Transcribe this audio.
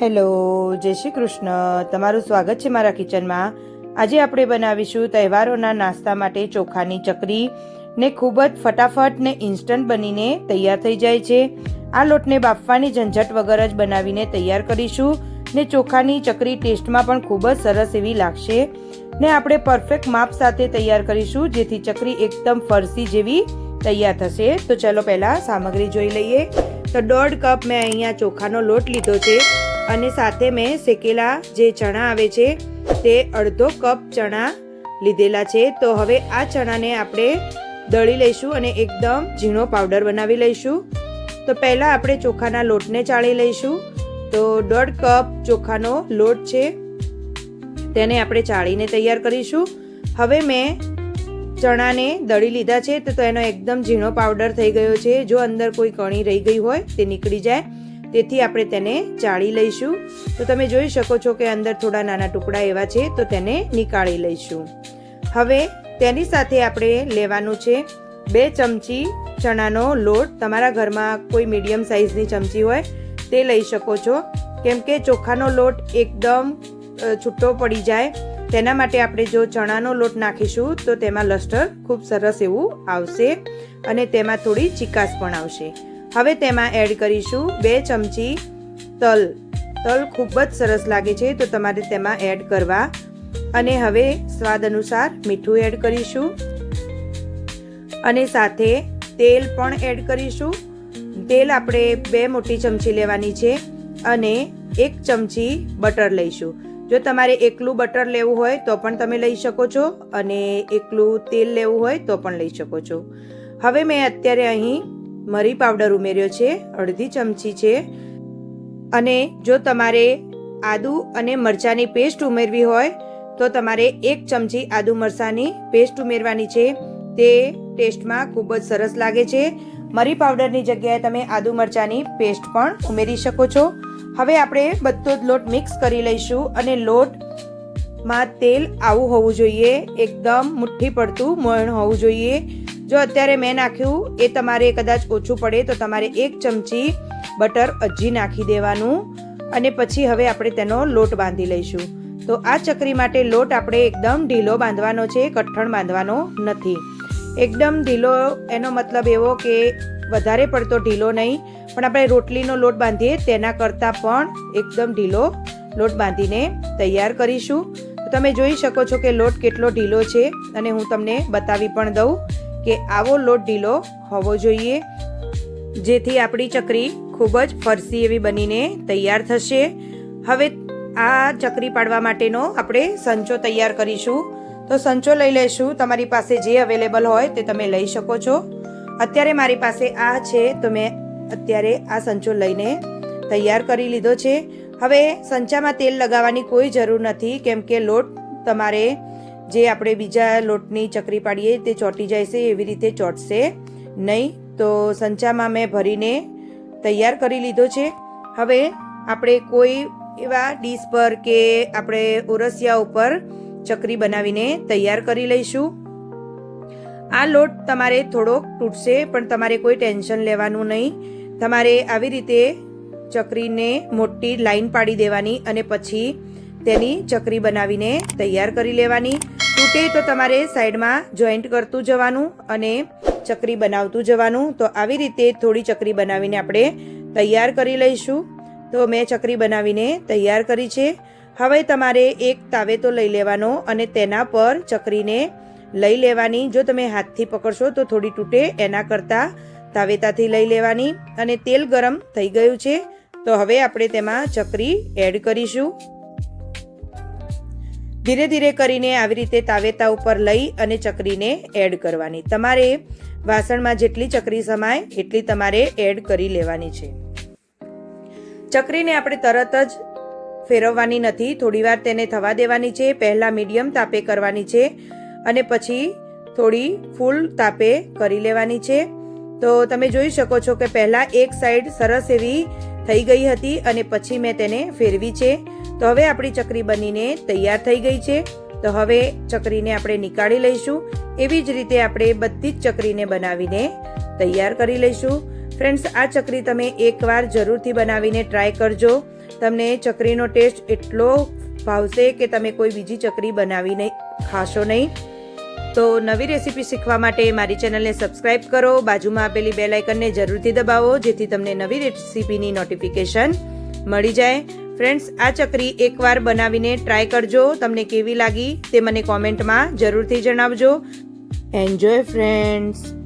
Hello, જય શ્રી કૃષ્ણ. તમારું સ્વાગત છે મારા કિચનમાં. આજે આપણે બનાવીશું તહેવારોના નાસ્તા માટે ચોખાની ચકરી ને ખૂબ જ ફટાફટ ને ઇન્સ્ટન્ટ બનીને તૈયાર થઈ જાય છે. આ લોટને બાફવાની ઝંઝટ વગર જ બનાવીને તૈયાર કરીશું ને ચોખાની ચકરી ટેસ્ટમાં પણ ખૂબ જ સરસ એવી લાગશે. ને આપણે પરફેક્ટ માપ સાથે તૈયાર કરીશું, જેથી ચકરી એકદમ ફરસી જેવી તૈયાર થશે. તો ચલો પહેલાં સામગ્રી જોઈ લઈએ. તો દોઢ કપ મેં અહીંયા ચોખાનો લોટ લીધો છે. અને સાથે મેં શેકેલા જે ચણા આવે છે, તે અડધો કપ ચણા લીધેલા છે. તો હવે આ ચણાને આપણે દળી લઈશું અને એકદમ ઝીણો પાવડર બનાવી લઈશું. તો પહેલાં આપણે ચોખાના લોટને ચાળી લઈશું. તો દોઢ કપ ચોખાનો લોટ છે, તેને આપણે ચાળીને તૈયાર કરીશું. હવે મેં ચણાને દળી લીધા છે, તો એનો એકદમ ઝીણો પાવડર થઈ ગયો છે. જો અંદર કોઈ કણી રહી ગઈ હોય, તે નીકળી જાય. તેથી આપણે તેને ચાળી લઈશું. તો તમે જોઈ શકો છો કે અંદર થોડા નાના ટુકડા એવા છે, તો તેને નીકાળી લઈશું. હવે તેની સાથે આપણે લેવાનું છે બે ચમચી ચણાનો લોટ. તમારા ઘરમાં કોઈ મીડિયમ સાઇઝની ચમચી હોય, તે લઈ શકો છો. કેમ કે ચોખાનો લોટ એકદમ છૂટો પડી જાય. તેના માટે આપણે જો ચણાનો લોટ નાખીશું, તો તેમાં લસ્ટર ખૂબ સરસ એવું આવશે અને તેમાં થોડી ચિકાસ પણ આવશે. હવે તેમાં એડ કરીશું બે ચમચી તલ. તલ ખૂબ જ સરસ લાગે છે, તો તમારે તેમાં એડ કરવા. અને હવે સ્વાદ અનુસાર મીઠું એડ કરીશું. અને સાથે તેલ પણ એડ કરીશું. તેલ આપણે બે મોટી ચમચી લેવાની છે અને એક ચમચી બટર લઈશું. જો તમારે એકલું બટર લેવું હોય તો પણ તમે લઈ શકો છો અને એકલું તેલ લેવું હોય તો પણ લઈ શકો છો. હવે મેં અત્યારે અહીં મરી પાવડર ઉમેર્યો છે, અડધી ચમચી છે. અને જો તમારે આદુ અને મરચાંની પેસ્ટ ઉમેરવી હોય, તો તમારે એક ચમચી આદુ મરચાંની પેસ્ટ ઉમેરવાની છે. તે ટેસ્ટમાં ખૂબ જ સરસ લાગે છે. મરી પાવડરની જગ્યાએ તમે આદુ મરચાંની પેસ્ટ પણ ઉમેરી શકો છો. હવે આપણે બધો જ લોટ મિક્સ કરી લઈશું અને લોટમાં તેલ આવું હોવું જોઈએ. એકદમ મુઠ્ઠી પડતું મોણ હોવું જોઈએ. જો અત્યારે મેં નાખ્યું, એ તમારે કદાચ ઓછું પડે તો તમારે એક ચમચી બટર અજી નાખી દેવાનું અને પછી હવે આપણે તેનો લોટ બાંધી લઈશું. તો આ ચકરી માટે લોટ આપણે એકદમ ઢીલો બાંધવાનો છે, કઠણ બાંધવાનો નથી. એકદમ ઢીલો, એનો મતલબ એવો કે વધારે પડતો ઢીલો નહીં, પણ આપણે રોટલીનો લોટ બાંધીએ તેના કરતાં પણ એકદમ ઢીલો લોટ બાંધીને તૈયાર કરીશું. તમે જોઈ શકો છો કે લોટ કેટલો ઢીલો છે અને હું તમને બતાવી પણ દઉં. કે આવો લોટ ઢીલો હોવો જોઈએ, જેથી આપણી ચકરી ખૂબ જ ફરસી એવી બનીને તૈયાર થશે. હવે આ ચકરી પાડવા માટેનો આપણે સંચો તૈયાર કરીશું. તો સંચો લઈ લઈશું. તમારી પાસે જે અવેલેબલ હોય તે તમે લઈ શકો છો. અત્યારે મારી પાસે આ છે. તો મેં અત્યારે આ સંચો લઈને તૈયાર કરી લીધો છે. હવે સંચામાં તેલ લગાવવાની કોઈ જરૂર નથી, કેમ કે લોટ તમારે જે આપણે બીજા લોટની ચકરી પાડીએ તે ચોંટી જાય છે, એવી રીતે ચોંટશે નહીં. તો સંચામાં મેં ભરીને તૈયાર કરી લીધો છે. હવે આપણે કોઈ એવા ડીશ પર કે આપણે ઓરસિયા ઉપર ચકરી બનાવીને તૈયાર કરી લઈશું. આ લોટ તમારે થોડોક તૂટશે, પણ તમારે કોઈ ટેન્શન લેવાનું નહીં. તમારે આવી રીતે ચકરીને મોટી લાઈન પાડી દેવાની અને પછી તેની ચકરી બનાવીને તૈયાર કરી લેવાની. તૂટે તો તમારે સાઈડમાં જોઈન્ટ કરતું જવાનું અને ચકરી બનાવતું જવાનું. તો આવી રીતે થોડી ચકરી બનાવીને આપણે તૈયાર કરી લઈશું. તો મેં ચકરી બનાવીને તૈયાર કરી છે. હવે તમારે એક તાવેતો લઈ લેવાનો અને તેના પર ચકરીને લઈ લેવાની. જો તમે હાથથી પકડશો તો થોડી તૂટે, એના કરતાં તાવેતાથી લઈ લેવાની. અને તેલ ગરમ થઈ ગયું છે. તો હવે આપણે તેમાં ચકરી એડ કરીશું. ધીરે ધીરે કરીને આવી રીતે તાવેતા ઉપર લઈ અને ચકરીને એડ કરવાની. તમારે વાસણમાં જેટલી ચકરી સમાય, એટલી તમારે એડ કરી લેવાની છે. ચકરીને આપણે તરત જ ફેરવવાની નથી, થોડીવાર તેને થવા દેવાની છે, પહેલાં મીડિયમ તાપે કરવાની છે અને પછી થોડી ફૂલ તાપે કરી લેવાની છે. તો તમે જોઈ શકો છો કે પહેલાં એક સાઈડ સરસ એવી થઈ ગઈ હતી અને પછી મેં તેને ફેરવી છે. તો હવે આપણી ચકરી બનીને તૈયાર થઈ ગઈ છે. તો હવે ચકરીને આપણે નીકાળી લઈશું. એવી જ રીતે આપણે બધી જ ચકરીને બનાવીને તૈયાર કરી લઈશું. ફ્રેન્ડ્સ, આ ચકરી તમે એકવાર જરૂરથી બનાવીને ટ્રાય કરજો. તમને ચકરીનો ટેસ્ટ એટલો ભાવશે કે તમે કોઈ બીજી ચકરી બનાવીને ખાશો નહીં. તો નવી રેસીપી શીખવા માટે મારી ચેનલને સબસ્ક્રાઇબ કરો, બાજુમાં આપેલી બે લાઇકનને જરૂરથી દબાવો, જેથી તમને નવી રેસીપીની નોટિફિકેશન મળી જાય. ફ્રેન્ડ્સ, આ ચકરી એકવાર બનાવીને ટ્રાય કરજો, તમને કેવી લાગી તે મને કોમેન્ટમાં જરૂરથી જણાવજો. Enjoy friends